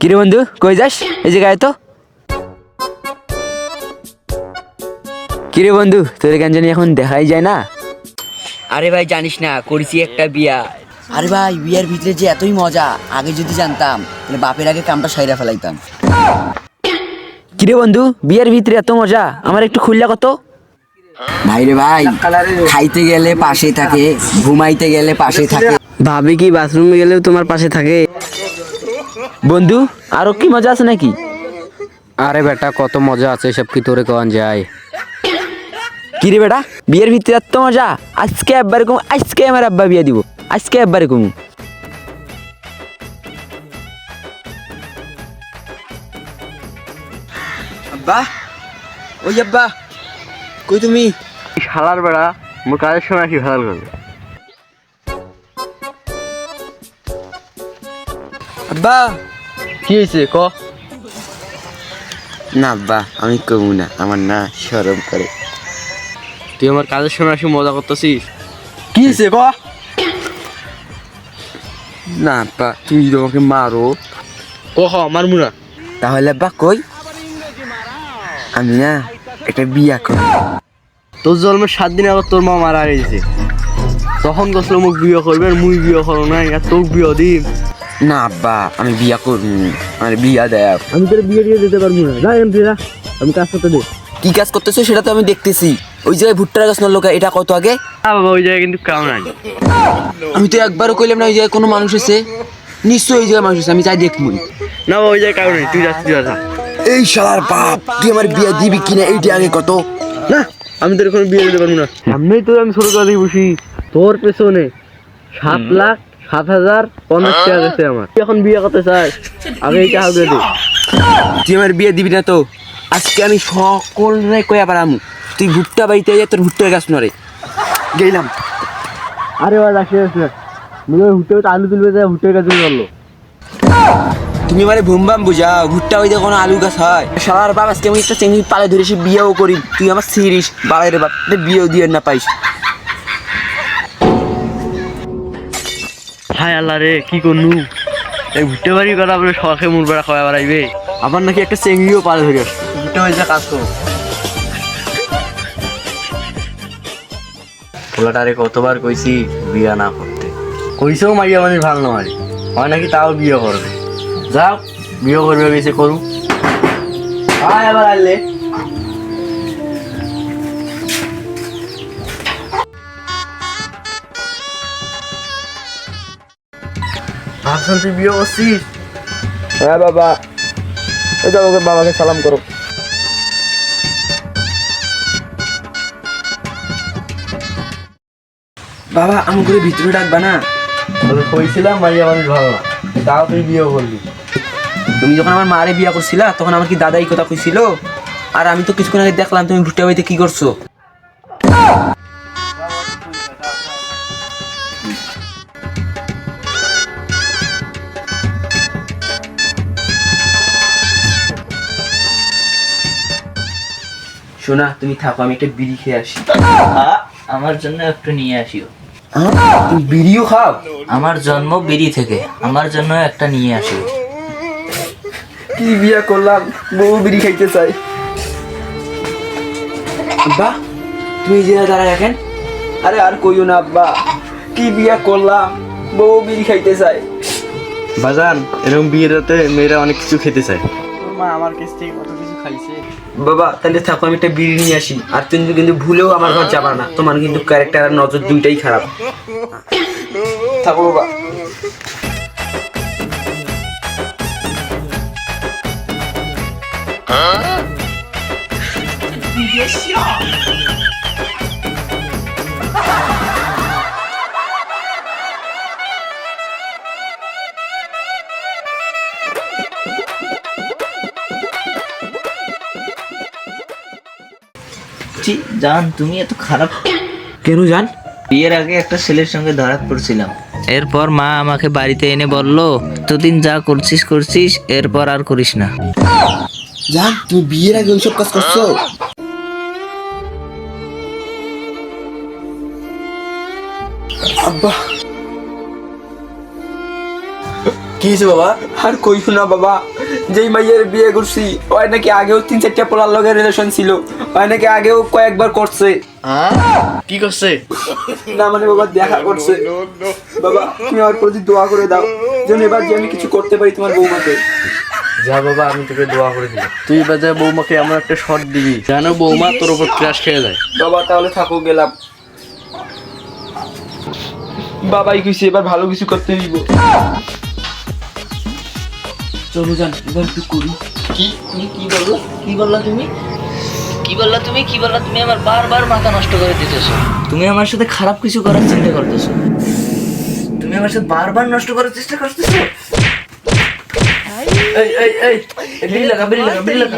কিরে বন্ধু কই যাস? এই জায়গায় তো। কিরে বন্ধু তোর কেন জানি এখন দেখাই যায় না? আরে ভাই জানিস না করেছি একটা বিয়া। আরে ভাই বিয়ের ভিতরে যে এতই মজা আগে যদি জানতাম তাহলে বাপের আগে কামটা সাইরা ফেলাইতাম। কিরে বন্ধু বিয়ের ভিতরে এত মজা আমার একটু খুললা কত? ভাই রে ভাই খাইতে গেলে পাশে থাকে ঘুমাইতে গেলে পাশে থাকে। ভাবি কি বাথরুমে গেলেও তোমার পাশে থাকে? বন্ধু আরও কি মজা আছে নাকি? আরে বেটা কত মজা আছে সব কি তোরে কন যায়? কি রে বেটা বিয়ের ভিতরে এত মজা? আজকে একবার কম আজকে আমার আব্বা বিয়ে দিব। আজকে একবারে কমু। আব্বা ওই আব্বা কই তুমি? শালার বেড়া মোর কাজের সময় আসি ভালো করবে? আব্বা কি হয়েছে ক? না আব্বা আমি কমু না আমার না শরম করে। তুই আমার কাজের সময় আসি মজা করতেছিস? কি হয়েছে ক? না আব্বা তুমি যদি আমাকে মারো। ক হ মারমু না। তাহলে আব্বা কই? আমি না একটা বিয়া করি তোর জন্মের সাত দিন আবার তোর মা মারা গেছে। তখন গেছিল মুখ বিয়ে করবে মুই বিয়ে করো নাই আর তোর বিয়ে দিম। না আব্বা আমি বিয়া করব আমার বিয়া দেয়। আমি তোর বিয়ে দিয়ে দিতে পারব না। যা এমন যা। আমি কাজ করতে দে। কি কাজ করতেছো সেটা তো আমি দেখতেছি। ওই জায়গায় ভুট্টার গাছ নড়লো কে? এটা কত আগে? বাবা ওই জায়গায় কিন্তু কাম নাই। আমি তো একবারও কইলাম না ওই জায়গায় কোনো মানুষ আছে। নিশ্চয়ই ওই জায়গায় মানুষ আছে আমি চাই দেখব না বাবা ওই জায়গায় কাম নাই। তুই যাচ্ছিস যা এই শালার বাপ তুই আমার বিয়া দিবি কিনা এইটা আগে কত? না আমি তোর কোনো বিয়ে দিতে পারব না। সামনেই তো আমি ছোট কাজে বসি। তোর পেছনে সাত লাখ সাত হাজার পঞ্চাশ টাকা গেছে আমার। তুই এখন বিয়ে করতে চাস আগে এই টাকা দিয়ে তুই আমার বিয়ে দিবি না তো। আজকে আমি সকল রে কয়া পারামু তুই ভুট্টা বাড়িতে যা তোর ভুট্টার গাছ নড়ে। গেলাম। আরে বাবা আছে। মনে হয় হুটে আলু তুলবে হুটের কাছে চলল তুমি মানে ভুমবাম বুঝাও ভুট্টা বাড়িতে কোনো আলু গাছ হয়? শালার বাপ আজকে আমি একটা চেঙ্গি পালে ধরে সে বিয়েও করি। তুই আমার সিরিস বাবাই রে বাপ বিয়েও দিয়ে না পাইস। হাই আল্লাহ রে কি করনু এই ভুট্টে বাড়ি কথা বলে শখে মুর বেড়া খাওয়া বেড়াইবে আবার নাকি একটা চেঙ্গিও পালে ধরে আসছে ভুট্টে বাড়িতে কাজ করো পোলাটারে কতবার কইছি বিয়া না করতে। কইছেও মাইয়া মানে ভালো নয় হয় নাকি তাও বিয়ে করবে। যাও বিয়ে করবে বেশি করু আয় আবার আনলে ভাবছেন তুই বিয়ে করছিস? হ্যাঁ বাবা। ওই যাও ওকে বাবাকে সালাম করো। বাবা আমাকে ভিতরে ডাকবা না? তোকে কইছিলাম মাইয়া মানুষ ভালো না। তাও তুই বিয়ে করবি তুমি যখন আমার মারে বিয়া করছিলা তখন আমার কি দাদা এই কথা কইছিল? আর আমি তো কিছুক্ষণ আগে দেখলাম তুমি ভুট্টা বাড়িতে কি করছ? শোনা তুমি থাকো আমি একটা বিড়ি খেয়ে আসি। আমার জন্য একটু নিয়ে আসিও। তুমি বিড়িও খাও? আমার জন্ম বিড়ি থেকে আমার জন্য একটা নিয়ে আসিও। কি বিয়া করলাম? বউ বিড়ি খাইতে চাই আব্বা তুমি যে দাঁড়া রাখেন। আরে আর কইও না আব্বা। কি বিয়া করলাম? বউ বিড়ি খাইতে চাই বাজান এরকম বিয়ের রাতে মেয়েরা অনেক কিছু খেতে চায়। বাবা তাহলে থাকো আমি একটা বিড়ি নিয়ে আসি। আর তুমি কিন্তু ভুলেও আমার ঘর যাবা না তোমার কিন্তু ক্যারেক্টার আর নজর দুইটাই খারাপ। থাকো বাবা। ছি, জান তুমি এত খারাপ কেন জান? বিয়ের আগে একটা ছেলের সঙ্গে ধরা পড়ছিলাম। এরপর মা আমাকে বাড়িতে এনে বলল এতদিন যা করছিস করছিস এরপর আর করিস না। জান তুমি বিয়ের আগে ওইসব কাজ করছ? আব্বা কি হয়েছে বাবা? আর কইও না বাবা যেই মাইয়ের বিয়ে করছি ওই নাকি আগেও তিন চারটা পোলার লগে রিলেশন ছিল ওই নাকি আগেও কয়েকবার করছে। হ্যাঁ? কি করছে? না মানে বাবা দেখা করছে। বাবা তুমি আমার প্রতি দোয়া করে দাও যেন এবার যে আমি কিছু করতে পারি তোমার বৌমাকে। যা বাবা আমি তোকে দোয়া করে দিলাম। তুই এবার যা বৌমাকে এমন একটা শট দিবি জানো বৌমা তোর উপর ক্রাশ খেয়ে যায়। বাবা তাহলে থাকো গেলাম। বাবাই কইছে এবার ভালো কিছু করতে দিব চলো যান এবার একটু করি। কি? তুমি কি বলল? কি বললা তুমি? কি বললা তুমি? কি বললা তুমি? আমার বারবার মাথা নষ্ট করে দিতেছো। তুমি আমার সাথে খারাপ কিছু করার চিন্তা করতেছো? তুমি আমার সাথে বারবার নষ্ট করার চেষ্টা করতেছো? এই এই এই এই, বিড়ি লাগা বিড়ি লাগা বিড়ি লাগা।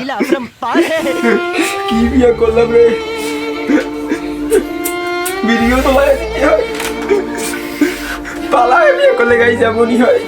কি বিয়ে করলাম রে? তোমার পালায় বিয়ে করলে গাই যেমনই হয়।